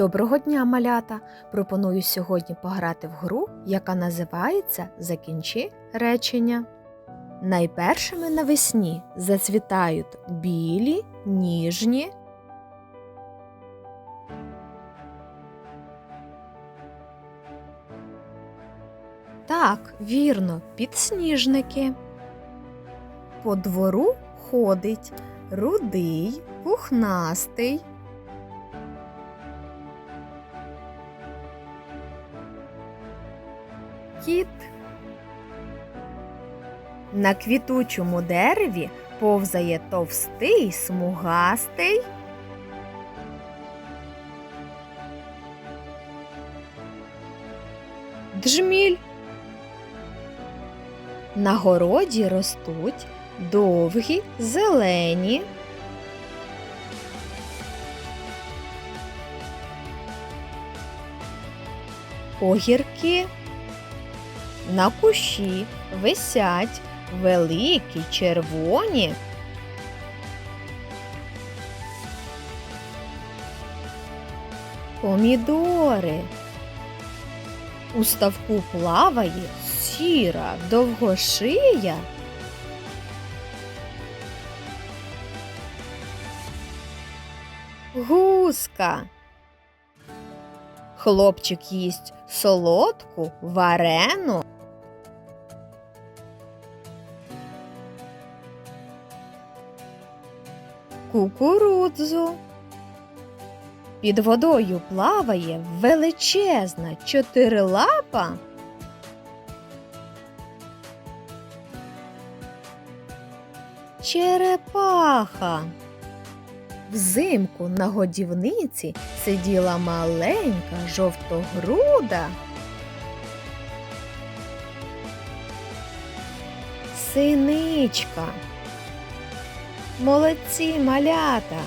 Доброго дня, малята! Пропоную сьогодні пограти в гру, яка називається Закінчи речення. Найпершими навесні зацвітають білі, ніжні. Так, вірно, підсніжники. По двору ходить рудий, пухнастий. Кіт. На квітучому дереві повзає товстий, смугастий. Джміль. На городі ростуть довгі, зелені. Огірки. На кущі висять великі червоні. Помідори. У ставку плаває сіра довгошия. Гуска. Хлопчик їсть солодку варену. Кукурудзу. Під водою плаває величезна чотирилапа. Черепаха. Взимку на годівниці сиділа маленька жовтогруда. Синичка. Молодці малята!